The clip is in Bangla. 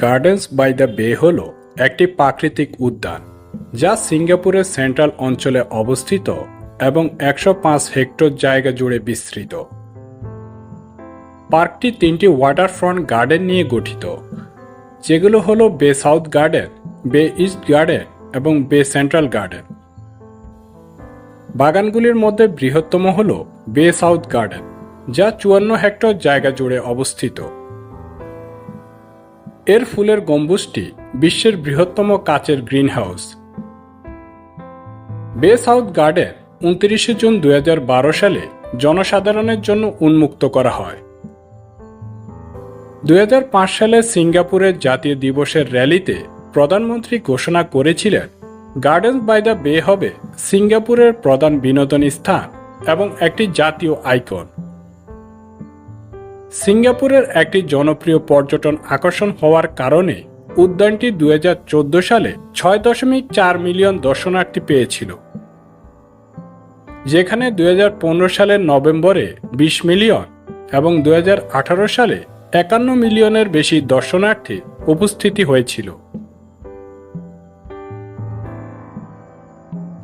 গার্ডেন্স বাই দ্য বে হল একটি প্রাকৃতিক উদ্যান, যা সিঙ্গাপুরের সেন্ট্রাল অঞ্চলে অবস্থিত এবং একশো পাঁচ হেক্টর জায়গা জুড়ে বিস্তৃত। পার্কটি তিনটি ওয়াটারফ্রন্ট গার্ডেন নিয়ে গঠিত, যেগুলো হলো Bay South Garden Bay East Garden এবং বে সেন্ট্রাল গার্ডেন বাগানগুলির মধ্যে বৃহত্তম হল বে সাউথ গার্ডেন যা চুয়ান্ন হেক্টর জায়গা জুড়ে অবস্থিত। এর ফুলের গম্বুজটি বিশ্বের বৃহত্তম কাচের গ্রিনহাউস। বে সাউথ গার্ডেন উনত্রিশে জুন দু হাজার বারো সালে জনসাধারণের জন্য উন্মুক্ত করা হয়। দুই হাজার পাঁচ সালে সিঙ্গাপুরের জাতীয় দিবসের র্যালিতে প্রধানমন্ত্রী ঘোষণা করেছিলেন গার্ডেন্স বাই দ্য বে হবে সিঙ্গাপুরের প্রধান বিনোদন স্থান এবং একটি জাতীয় আইকন। সিঙ্গাপুরের একটি জনপ্রিয় পর্যটন আকর্ষণ হওয়ার কারণে উদ্যানটি দু হাজার চৌদ্দ সালে ছয় দশমিক চার মিলিয়ন দর্শনার্থী পেয়েছিল, যেখানে দু হাজার পনেরো সালের নভেম্বরে বিশ মিলিয়ন এবং দু হাজার আঠারো সালে একান্ন মিলিয়নের বেশি দর্শনার্থী উপস্থিতি হয়েছিল।